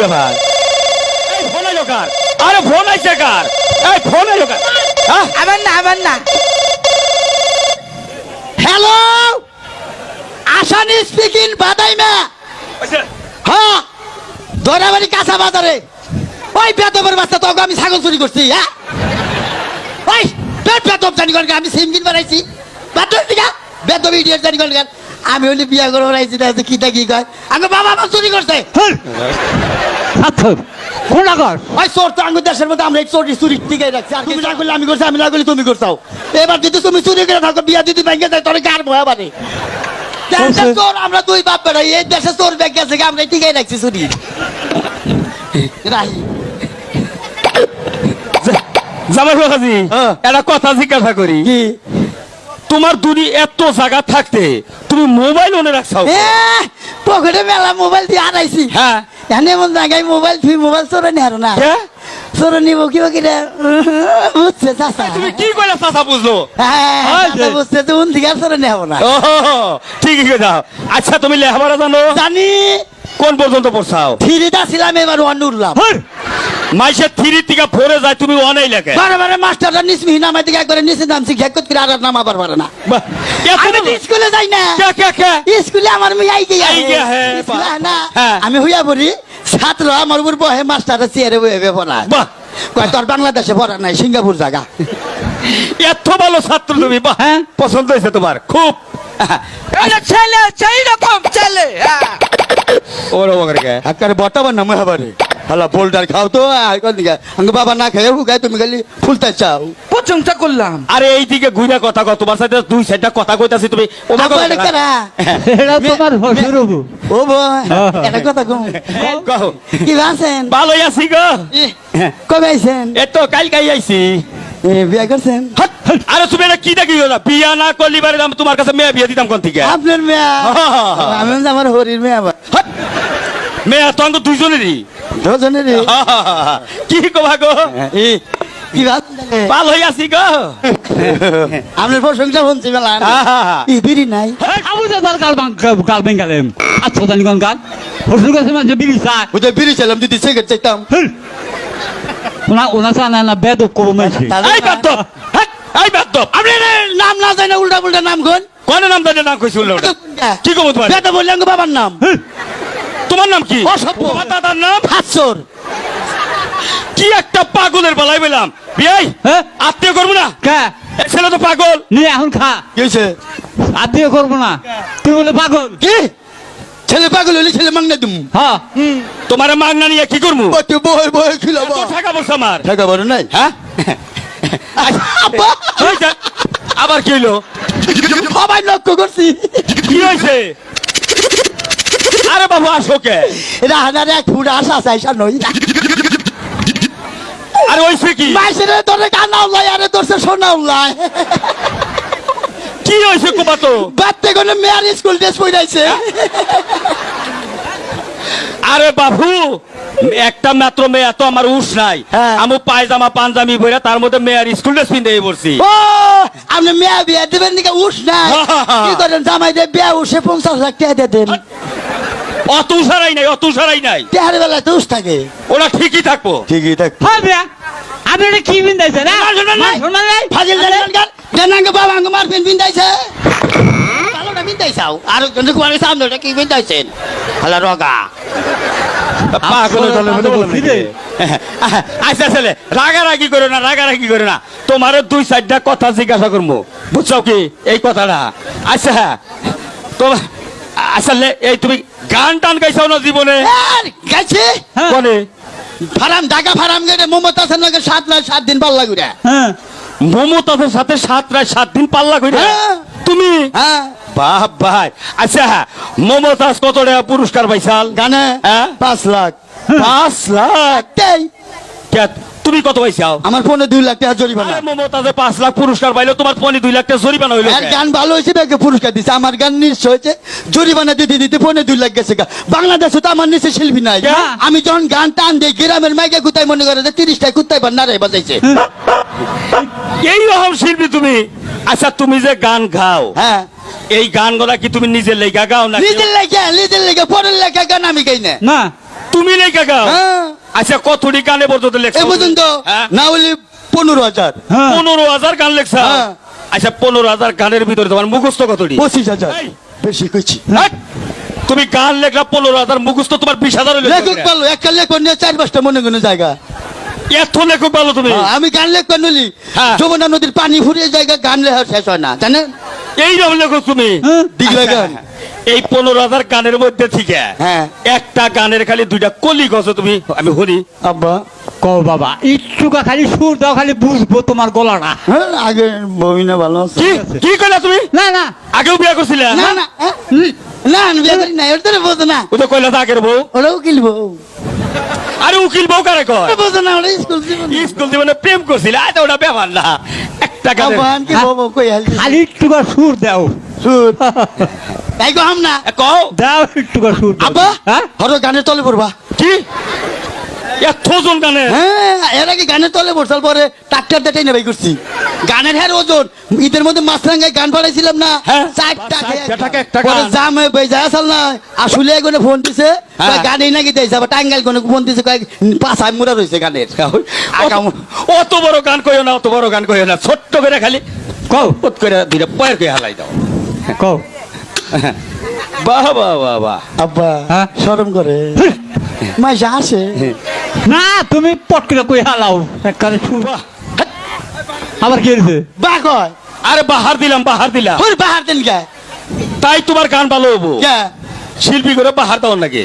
ব্যাপার? এই ফোন আইলো কার আরে ফোন আইছে কার? এই ফোন আইলো কার হ্যাঁ আবার না আবার না। হ্যালো আসানি স্পিকিং বাদাই মে। আচ্ছা, হ্যাঁ দৌড়াবাড়ি কাঁচা বাজারে। ওই বেতবের বাচ্চা তোকে আমি ছাগল চুরি করছি হ্যাঁ? ওই বেতব জানি কর আমি সিম কিন বানাইছি বেতব দিকা বেতব ইডিয়ট জানি কর আমি হলে বিয়া করে না কি তা কি কয়? আমি বাবা আমার চুরি করছে। সার্থক কোন আগর ওই চোর তো আঙ্গুর দেশের মধ্যে আমরা এই চোরি চুরি টিকে রাখছি। আর তুমি যা করলে আমি করছি আমি না করলে তুমি করছাও। এবার যদি তুমি চুরি করে থাকো বিয়া যদি ব্যাংকে যায় তোর কার ভয় বাড়ে দেশে চোর? আমরা দুই বাপ বেড়াই এই দেশে চোর ব্যাংক আছে আমরা টিকে রাখছি চুরি। রাহি। জামাই বাবাজি। একটা কথা জিজ্ঞাসা করি। কি? তোমার দুনি এত জায়গা থাকতে তুমি মোবাইল মনে রাখছো এ পকেটে মেলা মোবাইল দিয়ে হারাইছি হ্যাঁ। এনে এমন জায়গায় মোবাইল তুই মোবাইল চোরে নি হারো না। কে? চোরে নিব কি কিরে বুঝছে চাচা? তুমি কি কইলা চাচা বুঝলো? হ্যাঁ হয় চাচা যে। বুঝছে তুই উন থেকে চোরে নেব না। ও ঠিকই কথা। আচ্ছা তুমি লেখাপড়া জানো? জানি। কোন পর্যন্ত পড়ছাও? থ্রিটা ছিলাম এবার ওয়ান উঠলাম। মাইসের থ্রি থেকে ফোরে যায় তুমি অনেই লেখে বারে বারে মাস্টারটা নিচ মিহি নামাই দিকে একবারে নিচে নামছি ঘেক করে আর নামাবার পারে না। আমি স্কুলে যাই না। কে কে কে? স্কুলে আমার মেয়ে আই গিয়া আই গিয়া, হ্যাঁ, না। আমি হইয়া পড়ি ছাত্র আমার উপর বহে মাস্টারটা চেয়ারে বহে পড়া বাহ। কয় তোর বাংলাদেশে পড়া নাই সিঙ্গাপুর জায়গা এত ভালো ছাত্র তুমি হ্যাঁ। পছন্দ হয়েছে তোমার খুব। ছেলে সেই রকম ছেলে হ্যাঁ। ওর ওখানে কে? আকারে বটাবার নামে হবারে হালা বোল্ডার খাও তো আঙ্গ বাবা না খেয়ে হুকায় তুমি খালি ফুলতে চাও। প্রশংসা করলাম। আরে এইদিকে ঘুরে কথা কও তোমার সাথে দুই সাইডটা কথা কইতাছি তুমি। ও মা আব্বা, এটা কারা? এটা তোমার হবু ও বয় এটা কথা কম কও। কি আছেন ভালোই আছি গো। কবে আইছেন? এ তো কাল কাই আইছি। এ, বিয়া করছেন। আরে তুমি এটা কি দেখি গো? বিয়া না করলি বারে তোমার কাছে মেয়ে বিয়ে দিতাম কোন থেকে? আপনার মেয়া? আমি আমার হরির মেয়া আবার। মেয়ে তো আমাকে দুইজনেরই দুজনেরই। কি কবা গো? ই, কি ভাবছেন? ভালোই আছি গো। আপনার প্রশংসা শুনছি মেলা। ই বিড়ি নাই? খাব যে তার কাল কাল বেঙ্গালেম আচ্ছা জানি কোন কাল শ্বশুর কাছে মাঝে বিড়ি চায় ওদের বিড়ি চাইলাম দিদি সিগারেট চাইতাম। ওনা ওনা চা না না বেদ করব মাঝে এই বাদ্দপ হাট, এই বাদ্দপ আপনি নাম না জানে উল্টা পুল্টা নাম কোন? কোন নাম জানে নাম কি কব তোমার? বেটা বললেন বাবার নাম। তোমার নাম কি? অসভ্য। তোমার দাদার নাম? হাতসর কি একটা পাগলের বেলায় পেলাম। বিয়াই হ্যাঁ? আত্মীয় করব না? কে? ছেলে তো পাগল। নিয়ে এখন খা। কি হয়েছে? আত্মীয় করব না। তুই বলে পাগল। কি? ছেলে পাগল হলে ছেলে মাংনা দিম। হ্যাঁ। তোমার মাগনা নিয়ে কি করব? কত বই বই খিলাবো টাকা বলছে আমার। টাকা বড় নাই? হ্যাঁ? আবার কি হইল? সবাই লক্ষ্য করছি। কি হয়েছে? আরে বাবু আসো কে? রাহানার এক ফুট আশা চাইসা নই আরে হয়েছে কি? মাইসের তোরে কানা উল্লাই আরে তোরছে সোনা উল্লাই কি হয়েছে কোপা তো বাচ্চা কোনো মেয়ার স্কুল ড্রেস পড়াইছে আরে বাবু একটা মাত্র মেয়ে তো আমার উস নাই। হ্যাঁ। আমি পায়জামা পাঞ্জাবি বইরা তার মধ্যে মেয়ের স্কুল ড্রেস পিন্ধে ও আপনি মেয়া বিয়া দেবেন দিকে উস নাই। কি করেন জামাই দিয়ে বিয়া উসে পঞ্চাশ লাখ টাকা দিয়ে দেন। অত উসারাই নাই অত উসারাই নাই। তেহার বেলা তো থাকে। ওরা ঠিকই থাকব। ঠিকই থাক হ্যাঁ বিয়া আপনি এটা কি বিন্দাইছে না না, শুনবেন নাই? শুনবেন নাই? ফাজিল জানেন গান জানাঙ্গ বাবা আঙ্গ মার পেন বিন্দাইছে। ভালোটা বিন্দাইছাও। আর কিন্তু কুমারের সামনে ওটা কি বিন্দাইছেন? হালা রগা? আচ্ছা ছেলে রাগারাগি করো না রাগারাগি করো না। তোমার দুই চারটা কথা জিজ্ঞাসা করব। বুঝছ কি? এই কথাটা। আচ্ছা তোমার আচ্ছা লে- এই তুমি গান টান গাইছাও না জীবনে? আর গেছে হ্যাঁ। কোনে ফারাম ঢাকা ফারাম গেলে মমতা সেন লগে সাত রাত সাত দিন পাল্লা ঘুরে হ্যাঁ। মমতাদের সাথে সাত রাত সাত দিন পাল্লা কইরা? হ্যাঁ। তুমি? হ্যাঁ। বাহ ভাই। আচ্ছা মমতাজ কত টাকা পুরস্কার পাইছাল? গানে হ্যাঁ? পাঁচ লাখ। পাঁচ লাখ? কে, তুমি কত পাইছাও আমার ফোনে দুই লাখ টাকা জরিমানা। আরে মমতাজে পাঁচ লাখ পুরস্কার পাইলো তোমার ফোনে দুই লাখ টাকা জরিমানা হইল আর গান ভালো হয়েছে ব্যাগে পুরস্কার দিছে। আমার গান নিশ্চয় হয়েছে। জরিমানা দিতে দিতে ফোনে দুই লাখ গেছে গা। বাংলাদেশে তো আমার নিচে শিল্পী নাই। আমি যখন গান টান দিই গ্রামের মাইকে কুতাই মনে করে যে তিরিশটা কুত্তাই বা নারাই বাজাইছে। এই রকম শিল্পী তুমি? আচ্ছা তুমি যে গান গাও হ্যাঁ। এই গানগুলা কি তুমি নিজের লেগা গাও না নিজের লেখা নিজের লেখা পরের লেখা গান আমি গাই না। না। তুমি নেই কাকা হ্যাঁ। আচ্ছা কতটি গানে পর্যন্ত লেখছো এই পর্যন্ত হ্যাঁ? না হলে পনেরো হাজার। হ্যাঁ। পনেরো হাজার গান লেখছা? হ্যাঁ। আচ্ছা পনেরো হাজার গানের ভিতরে তোমার মুখস্থ কতটি পঁচিশ হাজার। বেশি কইছি! তুমি গান লেখলা পনেরো হাজার মুখস্থ তোমার বিশ হাজার লেখক পারল একটা লেখক নিয়ে চার পাঁচটা মনে কোনো জায়গা। এত লেখক পালো তুমি? আমি গান লেখক নলি। যমুনা নদীর পানি ফুরিয়ে জায়গা গান লেখা শেষ হয় না জানেন? এই রকম লেখক তুমি। দিগলা আচ্ছা, গান। এই পনেরো হাজার গানের মধ্যে থেকে হ্যাঁ। একটা গানের খালি দুইটা কলি গছো তুমি আমি শুনি। আব্বা। কও বাবা ইচ্ছুকা খালি সুর দাও খালি বুঝব তোমার গলাটা হ্যাঁ আগে বমিনা ভালো কি? কি কইলা তুমি? না না। আগেও বিয়া করছিলে? না না? না আমি বিয়ে করি না ওর না। ও তো কইলা তো আগের বউ। ওরা উকিল বউ। আরে উকিল বউ কারে কয়? ওরা না ওরা স্কুল জীবন। স্কুল জীবনে প্রেম করছিল আজ ওটা ব্যাপার না। একটা কই খালি ইচ্ছুকা সুর দাও। সুর তাই কো হাম না। এ, কও। দাও ইচ্ছুকা সুর দাও। আব্বা হ্যাঁ? হরো গানের তলে পড়বা। কি? এত ওজন গানে? হ্যাঁ এর আগে গানের তলে বসাল পরে ট্রাক্টর দেটাই নেবাই করছি। গানের হ্যাঁ ওজন। ঈদের মধ্যে মাছরাঙ্গায় গান পাঠাইছিলাম না। হ্যাঁ। একটা জাম হয়ে বেজা আসল না। আসলে এগুলো ফোন দিছে। হ্যাঁ। গানই নাকি দিয়েছে আবার টাঙ্গাইল কোনো ফোন দিছে কয়েক পাঁচ হাত মুড়া রয়েছে গানের। অত- বড় গান কইও না অত বড় গান কইও না। ছোট্ট করে খালি কও। করে ধীরে পয়ের করে হালাই দাও। কও। বাহ বাহ বাহ বাহ। আব্বা হ্যাঁ? শরম করে। মাইসা আসে না তুমি পট করে কই হালাও। একবারে শুনবা আবার কি হয়েছে বা কয়। আরে বাহার দিলাম বাহার দিলাম। ওই বাহার দেন কে তাই তোমার গান ভালো হব। কে? শিল্পী করে বাহার দাও নাকি?